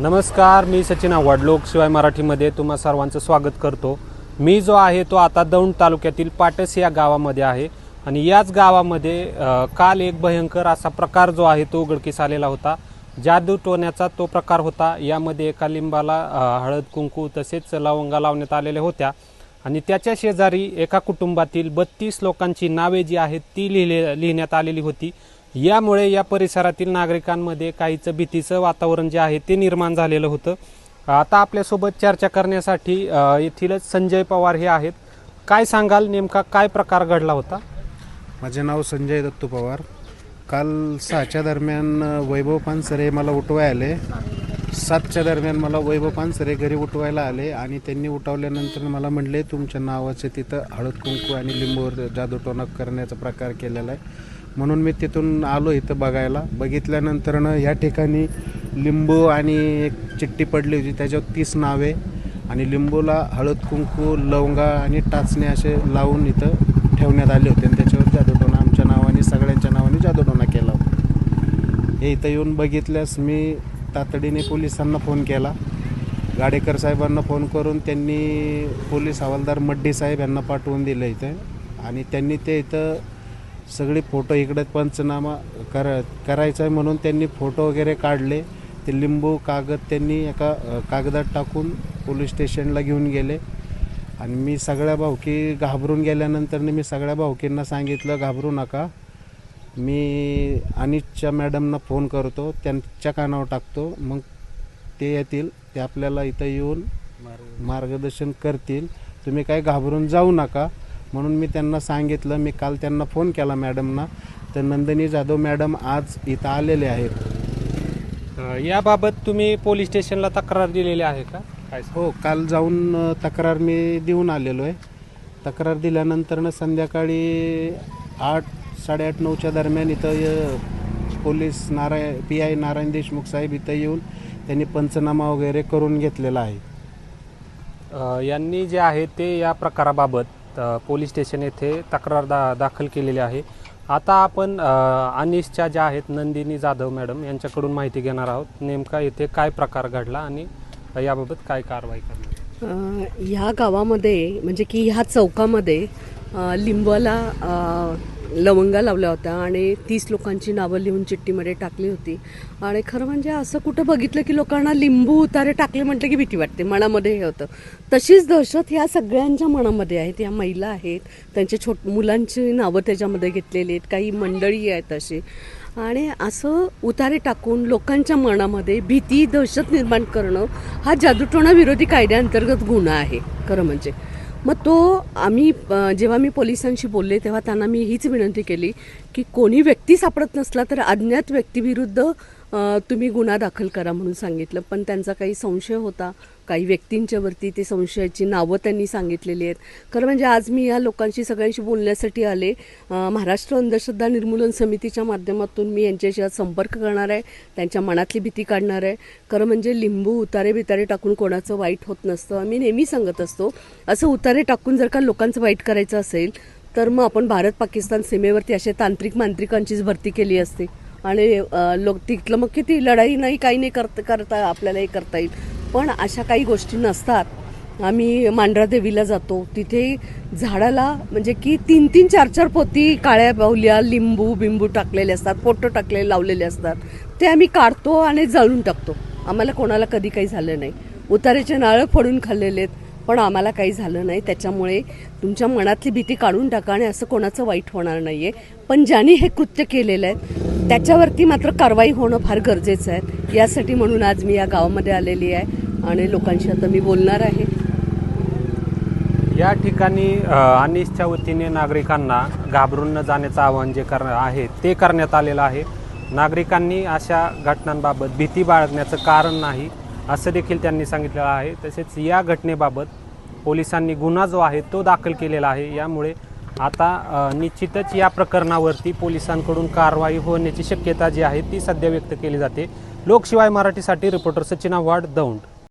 नमस्कार मी सचिन आव्हाड. लोकशिवाय मराठीमध्ये तुम्हा सर्वांचं स्वागत करतो. मी जो आहे तो आता दौंड तालुक्यातील पाटस या गावामध्ये आहे. आणि याच गावामध्ये काल एक भयंकर असा प्रकार जो आहे तो उघडकीस आलेला होता. जादू टोण्याचा तो प्रकार होता. यामध्ये एका लिंबाला हळद कुंकू तसेच लवंगा लावण्यात आलेल्या होत्या. आणि त्याच्या शेजारी एका कुटुंबातील बत्तीस लोकांची नावे जी आहेत ती लिहिले लिहिण्यात आलेली होती. यामुळे या परिसरातील नागरिकांमध्ये काहीचं भीतीचं वातावरण जे आहे ते निर्माण झालेलं होतं. आता आपल्यासोबत चर्चा करण्यासाठी येथीलच संजय पवार हे आहेत. काय सांगाल नेमका काय प्रकार घडला होता? माझे नाव संजय दत्तू पवार. काल सहाच्या दरम्यान वैभव पानसरे मला उठवाय आले. सातच्या दरम्यान मला वैभव पानसरे घरी उठवायला आले आणि त्यांनी उठवल्यानंतर मला म्हणले तुमच्या नावाचे तिथं हळद कुंकू आणि लिंबूवर जादूटोणा करण्याचा प्रकार केलेला आहे. म्हणून मी तिथून आलो इथं बघायला. बघितल्यानंतरनं ह्या ठिकाणी लिंबू आणि एक चिठ्ठी पडली होती त्याच्यावर तीस नावे आणि लिंबूला हळद कुंकू लवंगा आणि टाचणे असे लावून इथं ठेवण्यात आले होते. आणि त्याच्यावर जादूटोणा आमच्या नावाने सगळ्यांच्या नावाने जादूटोणा केला होता. हे इथं येऊन बघितल्यास मी तातडीने पोलिसांना फोन केला. गाडेकर साहेबांना फोन करून त्यांनी पोलीस हवालदार मड्डी साहेब यांना पाठवून दिलं इथं. आणि त्यांनी ते इथं सगळे फोटो इकडे पंचनामा कर करायचा आहे म्हणून त्यांनी फोटो वगैरे काढले. ते लिंबू कागद त्यांनी एका कागदात टाकून पोलीस स्टेशनला घेऊन गेले. आणि मी सगळ्या भावकी घाबरून गेल्यानंतर मी सगळ्या भावकींना सांगितलं घाबरू नका. मी अनिशच्या मॅडमना फोन करतो त्यांच्या कानावर टाकतो मग ते येतील ते आपल्याला इथं येऊन मार्गदर्शन करतील. तुम्ही काय घाबरून जाऊ नका. म्हणून मी त्यांना सांगितलं मी काल त्यांना फोन केला मॅडमना. तर नंदिनी जाधव मॅडम आज इथं आलेले आहेत. अ, याबाबत तुम्ही पोलीस स्टेशनला तक्रार दिलेली आहे का? काय सांग- हो काल जाऊन अ, तक्रार मी देऊन आलेलो आहे तक्रार दिल्यानंतरनं संध्याकाळी आठ साडेआठ नऊच्या दरम्यान इथं police Narayan P I Narayan Deshmukh साहेब इथं येऊन त्यांनी पंचनामा वगैरे करून घेतलेला आहे. अ, यांनी जे आहे ते या प्रकाराबाबत पोलीस स्टेशन येथे तक्रार दा दाखल केलेली आहे. आता आपण अनिशच्या ज्या आहेत नंदिनी जाधव मॅडम यांच्याकडून माहिती घेणार आहोत. नेमका येथे काय प्रकार घडला आणि याबाबत काय कारवाई करणार? ह्या गावामध्ये म्हणजे की ह्या चौकामध्ये लिंबाला लवंगा लावल्या होत्या आणि तीस लोकांची नावं लिहून चिठ्ठीमध्ये टाकली होती. आणि खरं म्हणजे असं कुठं बघितलं की लोकांना लिंबू उतारे टाकले म्हटलं की भीती वाटते मनामध्ये हे होतं. तशीच दहशत ह्या सगळ्यांच्या मनामध्ये आहेत या महिला आहेत त्यांच्या छोट मुलांची नावं त्याच्यामध्ये घेतलेली आहेत काही मंडळी आहेत अशी. आणि असं उतारे टाकून लोकांच्या मनामध्ये भीती दहशत निर्माण करणं हा जादूटोणा विरोधी कायद्याअंतर्गत गुन्हा आहे खरं म्हणजे. मग तो आम्ही जेव्हा मी पोलिसांशी बोलले तेव्हा त्यांना मी हीच विनंती केली की कोणी व्यक्ती सापडत नसला तर अज्ञात व्यक्तीविरुद्ध तुम्ही गुन्हा दाखल करा म्हणून सांगितलं. पण त्यांचा काही संशय होता. काही व्यक्तींच्यावरती ते संशयाची नावं त्यांनी सांगितलेली आहेत. खरं म्हणजे आज मी या लोकांशी सगळ्यांशी बोलण्यासाठी आले. महाराष्ट्र अंधश्रद्धा निर्मूलन समितीच्या माध्यमातून मी यांच्याशी आज संपर्क करणार आहे. त्यांच्या मनातली भीती काढणार आहे. खरं म्हणजे लिंबू उतारे बितारे टाकून कोणाचं वाईट होत नसतं. आम्ही नेहमी सांगत असतो असं उतारे टाकून जर का लोकांचं वाईट करायचं असेल तर मग आपण भारत पाकिस्तान सीमेवरती असे तांत्रिक मांत्रिकांचीच भरती केली असते. आणि लोक तिथलं मग किती लढाई नाही काही नाही करत करता आपल्याला हे करता येईल. पण अशा काही गोष्टी नसतात. आम्ही मांढरा देवीला जातो. तिथे झाडाला म्हणजे की तीन तीन चार चार पोती काळ्या बाहुल्या लिंबू बिंबू टाकलेले असतात फोटो टाकलेले लावलेले असतात. ते आम्ही काढतो आणि जळून टाकतो. आम्हाला कोणाला कधी काही झालं नाही. उतारेचे नाळं फोडून खाल्लेले आहेत पण आम्हाला काही झालं नाही. त्याच्यामुळे तुमच्या मनातली भीती काढून टाका आणि असं कोणाचं वाईट होणार नाही आहे पण ज्यांनी हे कृत्य केलेलं आहे त्याच्यावरती मात्र कारवाई होणं फार गरजेचं आहे. यासाठी म्हणून आज मी या गावामध्ये आलेली आहे आणि लोकांशी आता मी बोलणार आहे. या ठिकाणी अनिसच्या वतीने नागरिकांना घाबरून न जाण्याचं आवाहन जे कर आहे ते करण्यात आलेलं आहे. नागरिकांनी अशा घटनांबाबत भीती बाळगण्याचं कारण नाही असं देखील त्यांनी सांगितलेलं आहे. तसेच या घटनेबाबत पोलिसांनी गुन्हा जो आहे तो दाखल केलेला आहे. यामुळे आता निश्चितच या प्रकरणावरती पोलिसांकडून कारवाई होण्याची शक्यता जी आहे ती सध्या व्यक्त केली जाते. लोकशिवाय मराठीसाठी रिपोर्टर सचिन आव्हाड दौंड.